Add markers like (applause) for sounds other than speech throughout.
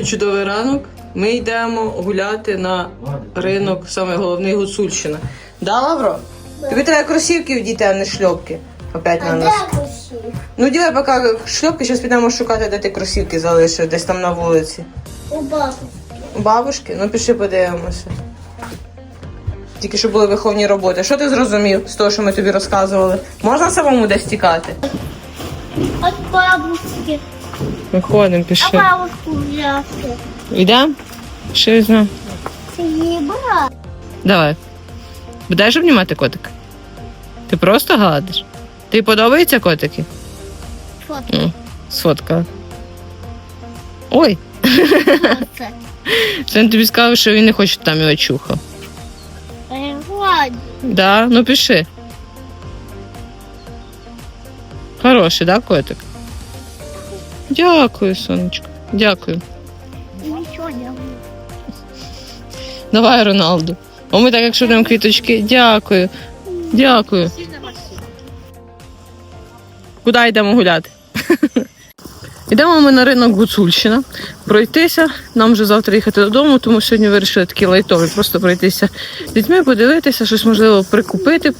той чудовий ранок ми йдемо гуляти на ринок, саме головний Гуцульщина. Да, Лавро? Тобі треба кросівки вдіти, а не шльопки. Опять на нас. Ну, ділай поки шльопки, зараз підемо шукати, де ти кросівки залишив, десь там на вулиці. У бабу. У бабушки? Ну пішли подивимося. Тільки що були виховні роботи. Що ти зрозумів з того, що ми тобі розказували? Можна самому десь тікати? От бабушки. Виходимо, А пішли. бабушку взяти. Йдемо? Що візьмемо? Це її брат. Давай. Будеш обнімати котика? Ти просто гладиш? Тобі подобаються котики? Фото. М, Сфоткала. Ой, Це. це він тобі сказав, що він не хоче щоб там його чухав. Перегладь. Да, ну пиши. Хороший, да, котик? Дякую, сонечко. Дякую. Нічого не. Давай, Роналду. О, ми так, якщо йдемо квіточки. Дякую. Дякую. Куди йдемо гуляти? (laughs) Йдемо ми на ринок Гуцульщина. Пройтися. Нам вже завтра їхати додому, тому сьогодні вирішили такі лайтові. Просто пройтися з дітьми, подивитися, щось можливо прикупити,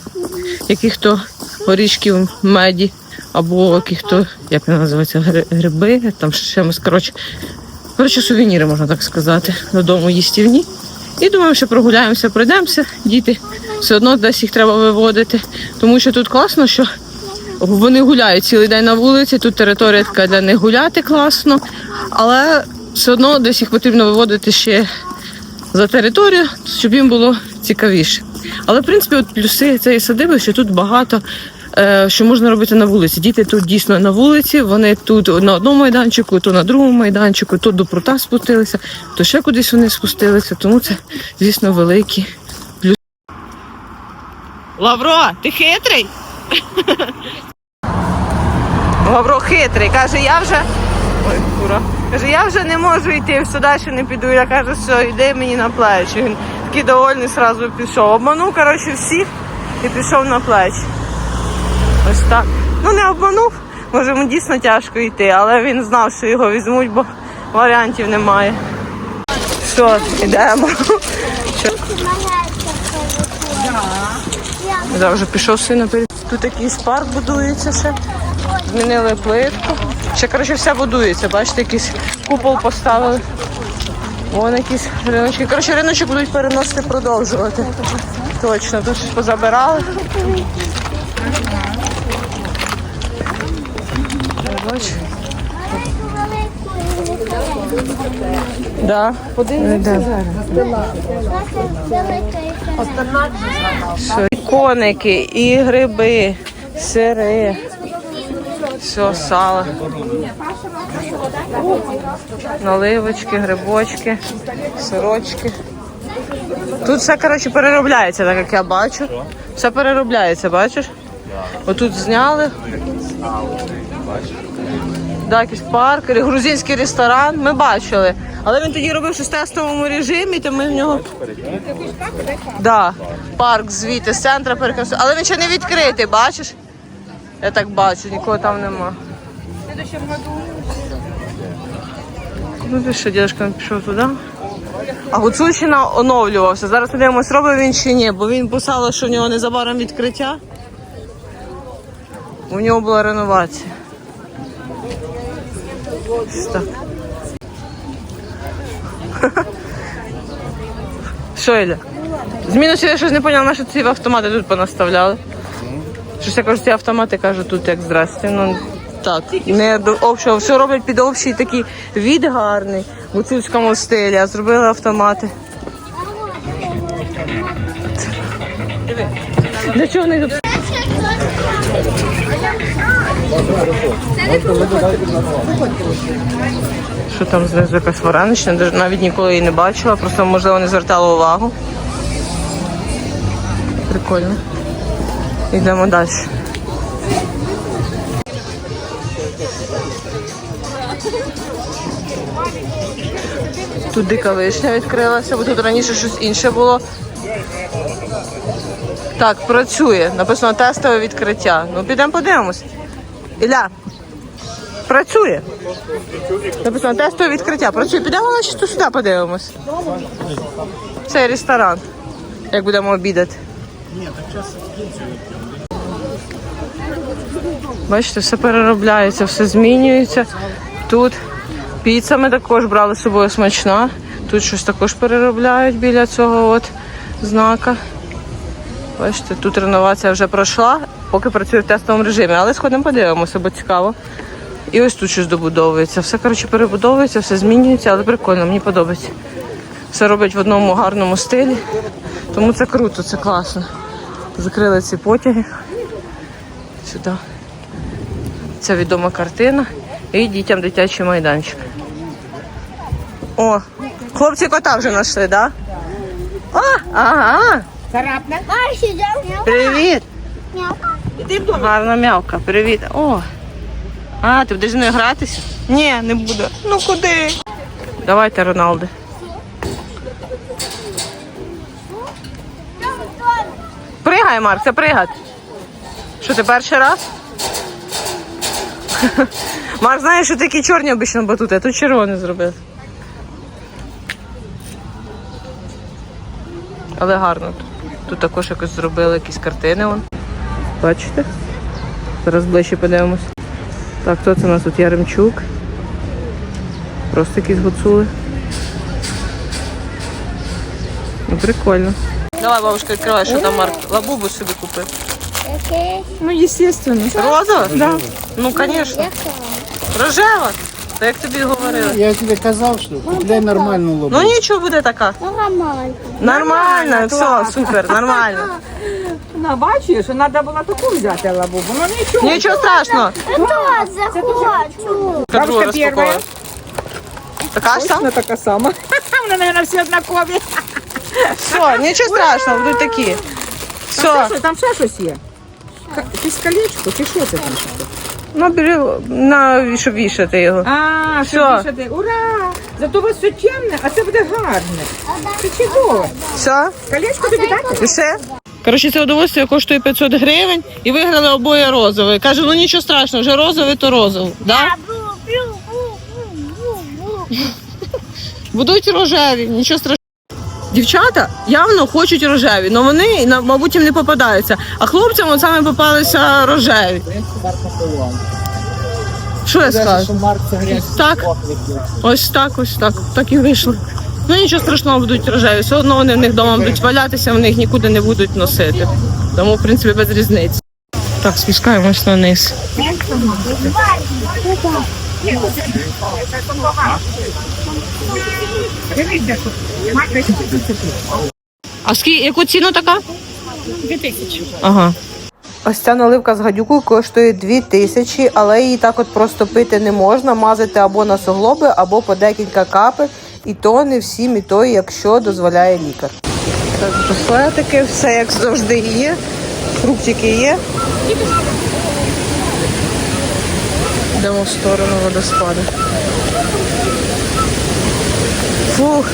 яких-то горішків меді, або яких-то, як вони називаються, гри- гриби, там ми, коротше, коротше, сувеніри, можна так сказати, додому їстівні. І думаю, що прогуляємося, пройдемося. Діти все одно десь їх треба виводити. Тому що тут класно, що вони гуляють цілий день на вулиці, тут територія така для них гуляти класно, але все одно десь їх потрібно виводити ще за територію, щоб їм було цікавіше. Але в принципі, от плюси цієї садиби, що тут багато. Е, Що можна робити на вулиці? Діти тут дійсно на вулиці, вони тут на одному майданчику, то на другому майданчику, то до прута спустилися, то ще кудись вони спустилися, тому це, звісно, великий плюс. Лавро, ти хитрий? (laughs) Лавро хитрий. Каже, я вже. Ой, кура. Каже, я вже не можу йти, все далі не піду. Я кажу, все, йди мені на плечі. Він такий довольний сразу пішов. Обманув, коротше, всіх і пішов на плечі. Ось так. Ну не обманув, може йому дійсно тяжко йти, але він знав, що його візьмуть, бо варіантів немає. Що, йдемо? Я вже пішов син наперед. Тут якийсь парк будується ще. Змінили плитку. Ще коротше все будується. Бачите, якийсь купол поставили. Вон якісь риночки. Коротше, риночок будуть переносити, продовжувати. Точно, тут щось позабирали. Бачу. Да. Подивимося Що, і коники, і гриби, сири. Все, сало. Наливочки, грибочки, сирочки. Тут все, коротше, переробляється, так як я бачу. Все переробляється, бачиш? Отут зняли. Да, якийсь парк, грузинський ресторан. Ми бачили. Але він тоді робив щось в тестовому режимі, то ми в нього. Да, парк звідти, з центра перекресу. Але він ще не відкритий, бачиш? Я так бачу, нікого там нема. Ну ти що, дядька пішов туди. А Гуцульщина оновлювався. Зараз подивимось, робив він чи ні, бо він писало, що в нього незабаром відкриття. У нього була реновація. Ось Так. Що, Іля? Зміну я щось не поняла, на що ці автомати тут понаставляли. Щось я кажу, ці автомати кажу тут як здрасте. Ну так, не до общого. Все роблять під общий такий від гарний в гуцульському стилі, а зробили автомати. Для чого вони тут? Що там знизу якась варенична, навіть ніколи її не бачила, просто можливо не звертала увагу. Прикольно. Йдемо далі. Тут дика вишня відкрилася, бо тут раніше щось інше було. Так, працює. Написано тестове відкриття. Ну, підемо подивимось. Ілля, Працює. Написано тестове відкриття. Працює. Підемо на чисто сюди подивимось. Це ресторан. Як будемо обідати. Ні, так час Бачите, все переробляється, все змінюється. Тут піца ми також брали з собою смачна. Тут щось також переробляють біля цього от знака. Бачите, тут реновація вже пройшла, поки працює в тестовому режимі, але сходимо подивимося, бо цікаво. І ось тут щось добудовується. Все, коротше, перебудовується, все змінюється, але прикольно, мені подобається. Все роблять в одному гарному стилі. Тому це круто, це класно. Закрили ці потяги. Сюди. Це відома картина. І дітям дитячий майданчик. О, хлопці кота вже знайшли, так? Да? А, ага. Йдемо. Привіт. М'яу. Гарна м'явка, привіт. О. А, ти будеш з нею гратися? Ні, не буду. Ну куди? Давайте, Роналде. Пригай, Марк, це пригати. Що ти перший раз? (laughs) Марк, знаєш, що такі чорні обично батути, а тут червоний зробив. Але гарно тут. Тут також якось зробили якісь картини. Вон. Бачите? Зараз ближче подивимось. Так, хто це у нас тут Яремчук? Просто якісь гуцули. Ну, прикольно. Давай, бабушка, відкривай, що там Марк. Лабубу собі купив. Ну, естественно. Розова? Да. Ну, звісно. Яка? Рожева. То як тобі говорили. Я тебе казав, що купляй нормальну лобу. Ну нічого буде така. Ну, нормально. Нормально, все, супер, нормально. (laughs) Ну, бачиш, що треба було таку взяти лабубу. Ну нічого. Нічого страшного. Я теж захочу. Яка друга Бабушка перша. Така ж там? Точно така сама. (laughs) Вони, мабуть, всі однакові. Все, нічого страшного, будуть такі. Там Все. там ще щось є. Ка- Якесь колечко, чи що це там? таке? Ну, бери, на, щоб вішати його. А, Що? що пишете? Ура! Зато у вас все темне, а це буде гарне. Це чудово. Все? Колечко тобі дати? І все? Коротше, це удовольствие коштує 500 гривень і виграли обоє розовий. Каже, ну нічого страшного, вже розовий, то розовий. Да? Бу, бу, бу, бу, бу, бу. Будуть рожеві, нічого страшного. Дівчата явно хочуть рожеві, але вони, мабуть, їм не попадаються. А хлопцям от саме попалися рожеві. Що я скажу? Так, ось так, ось так. Так і вийшло. Ну нічого страшного будуть рожеві. Все одно вони в них вдома будуть валятися, вони їх нікуди не будуть носити. Тому, в принципі, без різниці. Так, спускаємось на низ. А скільки, яку ціну така? Дві тисячі. Ага. Ось ця наливка з гадюкою коштує 2 тисячі, але її так от просто пити не можна, мазати або на суглоби, або по декілька капель. І то не всім, і то, якщо дозволяє лікар. Так, буфетики, все як завжди є. Фруктики є. Йдемо в сторону водоспаду. Фух.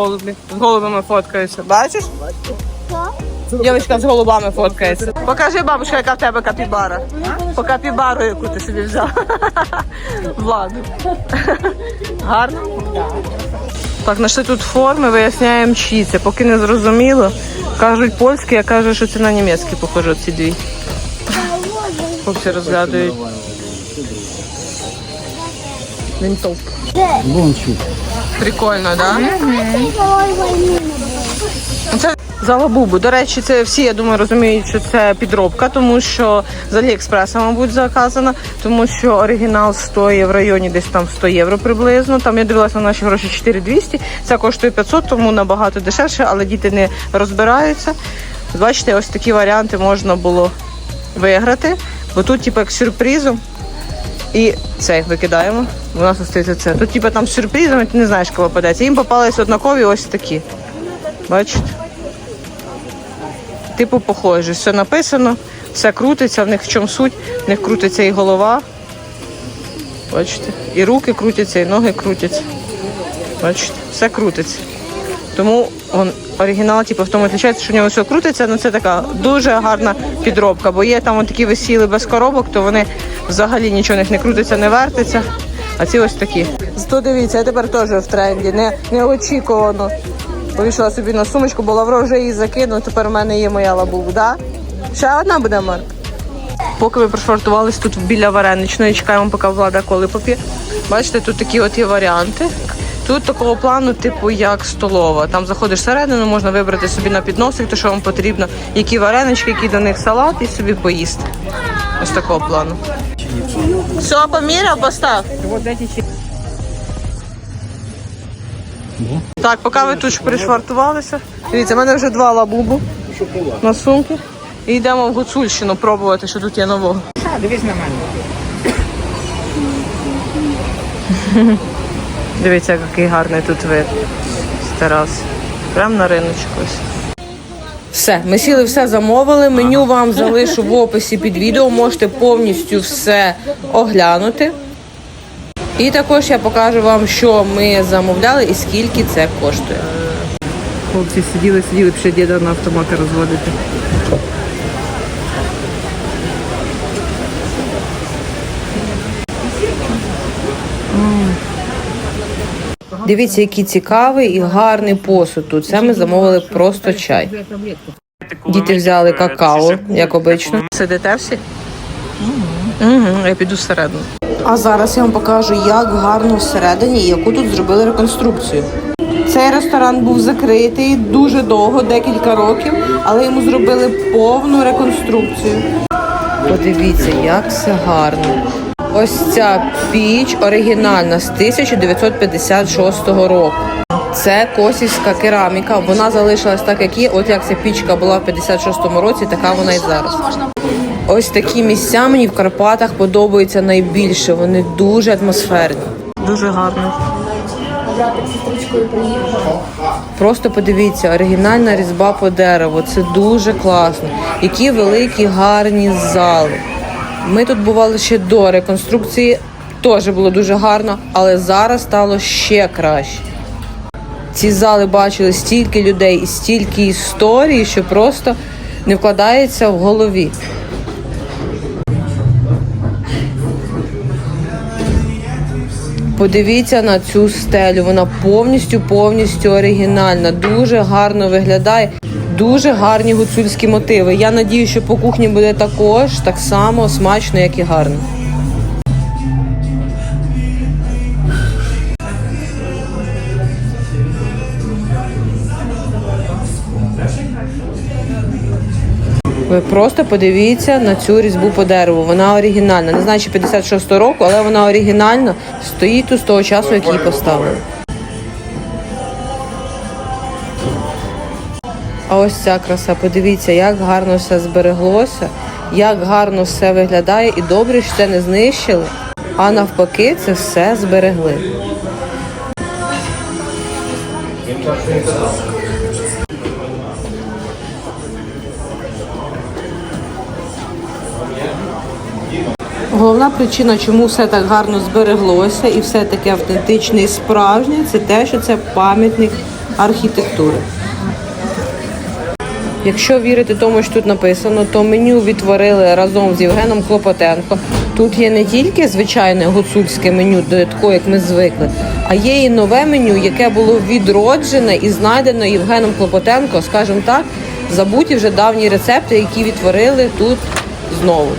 Голуби. З голубами фоткаються. Бачиш? Дівчинка з голубами фоткається. Покажи, бабушка, яка в тебе капібара. По капібару, яку ти собі взяв. (laughs) Владу. Гарно? Так, знайшли тут форми, виясняємо, чиї це. Поки не зрозуміло. Кажуть польські, я кажу, що це на німецькі похоже, ці дві. Хлопці розглядують. Він топ. Бончик. Прикольно, так? Да? Це за лабубу. До речі, це всі, я думаю, розуміють, що це підробка, тому що з Аліекспреса, мабуть, заказана, тому що оригінал стоїть в районі десь там 100 євро приблизно. Там я дивилася на наші гроші 4200. Це коштує 500, тому набагато дешевше, але діти не розбираються. Бачите, ось такі варіанти можна було виграти, бо тут, типу, як сюрпризом. І це викидаємо. У нас остається це. Тут, типу, там з сюрпризом, ти не знаєш, коли попадеться. Їм попались однакові ось такі. Бачите? Типу похожі. Все написано, все крутиться, в них в чому суть, в них крутиться і голова. Бачите? І руки крутяться, і ноги крутяться. Бачите? Все крутиться. Тому он, оригінал типу, в тому відрізняється, що в нього все крутиться, але це така дуже гарна підробка. Бо є там такі висіли без коробок, то вони взагалі нічого в них не крутиться, не вертиться. А ці ось такі. Зато дивіться, я тепер теж в тренді. Не, неочікувано. Повішала собі на сумочку, бо Лавро вже її закинув, тепер у мене є моя лабуба, да? Ще одна буде, Марк? Поки ми пришвартувались тут біля вареничної, чекаємо, поки влада коли поп'є. Бачите, тут такі от є варіанти. Тут такого плану, типу, як столова. Там заходиш всередину, можна вибрати собі на підносик, то що вам потрібно, які варенички, які до них салат, і собі поїсти. Ось такого плану. Все, поміряв, постав. Так, поки ви тут пришвартувалися. Дивіться, в мене вже два лабубу на сумки. І йдемо в Гуцульщину пробувати, що тут є нового. Дивись на мене. (laughs) Дивіться, який гарний тут вид з. Прямо на риночку ось. Все, ми сіли, все замовили. Меню вам залишу в описі під відео. Можете повністю все оглянути. І також я покажу вам, що ми замовляли і скільки це коштує. Хлопці сиділи, сиділи ще діда на автомати розводити. Дивіться, який цікавий і гарний посуд тут. Це ми замовили просто чай. Діти взяли какао, як обично. Сидите всі? Угу, я піду всередину. А зараз я вам покажу, як гарно всередині яку тут зробили реконструкцію. Цей ресторан був закритий дуже довго, декілька років, але йому зробили повну реконструкцію. Подивіться, як все гарно. Ось ця піч оригінальна з 1956 року. Це косівська кераміка. Вона залишилась так, як є. От як ця пічка була в 56-му році, така вона і зараз. Ось такі місця мені в Карпатах подобаються найбільше. Вони дуже атмосферні. Дуже гарно. Просто подивіться, оригінальна різьба по дереву. Це дуже класно. Які великі гарні зали. Ми тут бували ще до реконструкції, теж було дуже гарно, але зараз стало ще краще. Ці зали бачили стільки людей і стільки історії, що просто не вкладається в голові. Подивіться на цю стелю. Вона повністю повністю оригінальна, дуже гарно виглядає. Дуже гарні гуцульські мотиви. Я надію, що по кухні буде також так само смачно, як і гарно. Ви просто подивіться на цю різьбу по дереву. Вона оригінальна. Не знаю, чи 56 року, але вона оригінальна. Стоїть тут з того часу, як поставили. А ось ця краса, подивіться, як гарно все збереглося, як гарно все виглядає, і добре, що це не знищили, а навпаки, це все зберегли. Головна причина, чому все так гарно збереглося і все таке автентичне і справжнє, це те, що це пам'ятник архітектури. Якщо вірити тому, що тут написано, то меню відтворили разом з Євгеном Клопотенко. Тут є не тільки звичайне гуцульське меню, до такого, як ми звикли, а є і нове меню, яке було відроджене і знайдено Євгеном Клопотенко, скажімо так, забуті вже давні рецепти, які відтворили тут знову.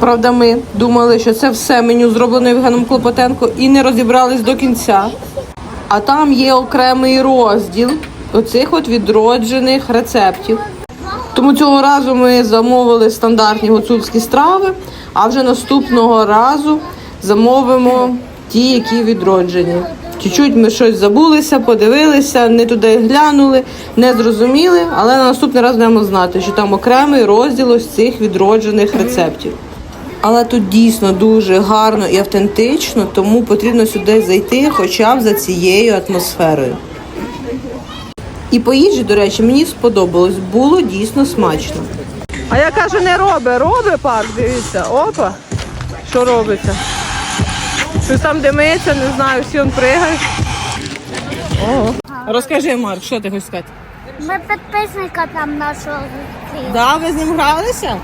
Правда, ми думали, що це все меню зроблено Євгеном Клопотенко і не розібрались до кінця. А там є окремий розділ оцих от відроджених рецептів. Тому цього разу ми замовили стандартні гуцульські страви, а вже наступного разу замовимо ті, які відроджені. Чуть-чуть ми щось забулися, подивилися, не туди глянули, не зрозуміли, але на наступний раз будемо знати, що там окремий розділ ось цих відроджених рецептів. Але тут дійсно дуже гарно і автентично, тому потрібно сюди зайти хоча б за цією атмосферою. І по їжі, до речі, мені сподобалось, було дійсно смачно. А я кажу, не роби, роби парк, дивіться, опа, що робиться. Щось там димиться, не знаю, всі он. Ого. Розкажи, Марк, що ти хочеш сказати? Ми підписника там нашого зустріли. Да, ви з ним гралися?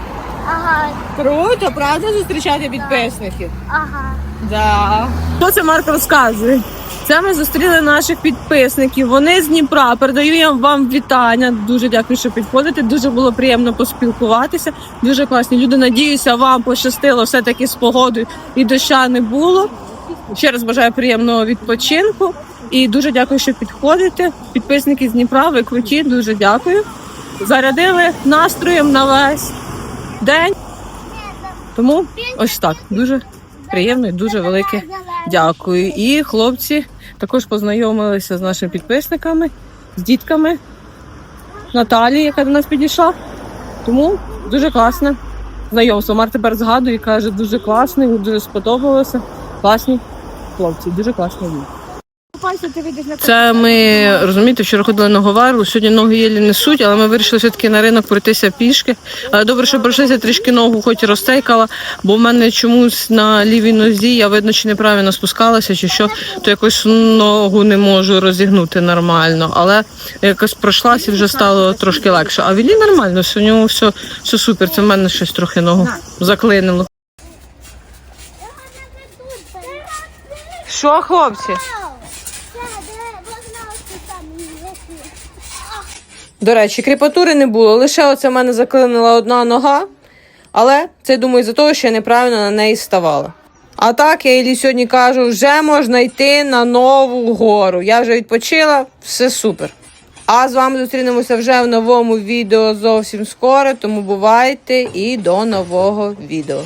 Ага, Круто, правда, зустрічати підписників? ага. Да. Що це Марк розказує? Це ми зустріли наших підписників. Вони з Дніпра. Передаю я вам вітання. Дуже дякую, що підходите. Дуже було приємно поспілкуватися. Дуже класні люди. Надіюся, вам пощастило все таки з погодою і доща не було. Ще раз бажаю приємного відпочинку і дуже дякую, що підходите. Підписники з Дніпра, ви круті. Дуже дякую. Зарядили настроєм на весь день. Тому ось так дуже приємно і дуже велике дякую. І хлопці також познайомилися з нашими підписниками, з дітками Наталії, яка до нас підійшла. Тому дуже класне знайомство. Мар тепер згадує каже, дуже класний, дуже сподобалося. Класні хлопці, дуже класні люди. Це ми розумієте, вчора ходили на Говерлу, сьогодні ноги єлі несуть, але ми вирішили все-таки на ринок пройтися пішки. Але добре, що пройшлися трішки ногу, хоч і розтейкала, бо в мене чомусь на лівій нозі, я видно, чи неправильно спускалася, чи що, то якось ногу не можу розігнути нормально. Але якось пройшлася і вже стало трошки легше. А Вілі нормально, все, у нього все, все супер. Це в мене щось трохи ногу заклинило. Що, хлопці? До речі, кріпатури не було. Лише оце в мене заклинила одна нога. Але це думаю за того, що я неправильно на неї ставала. А так, я Іллі сьогодні кажу, вже можна йти на нову гору. Я вже відпочила, все супер. А з вами зустрінемося вже в новому відео зовсім скоро, тому бувайте і до нового відео.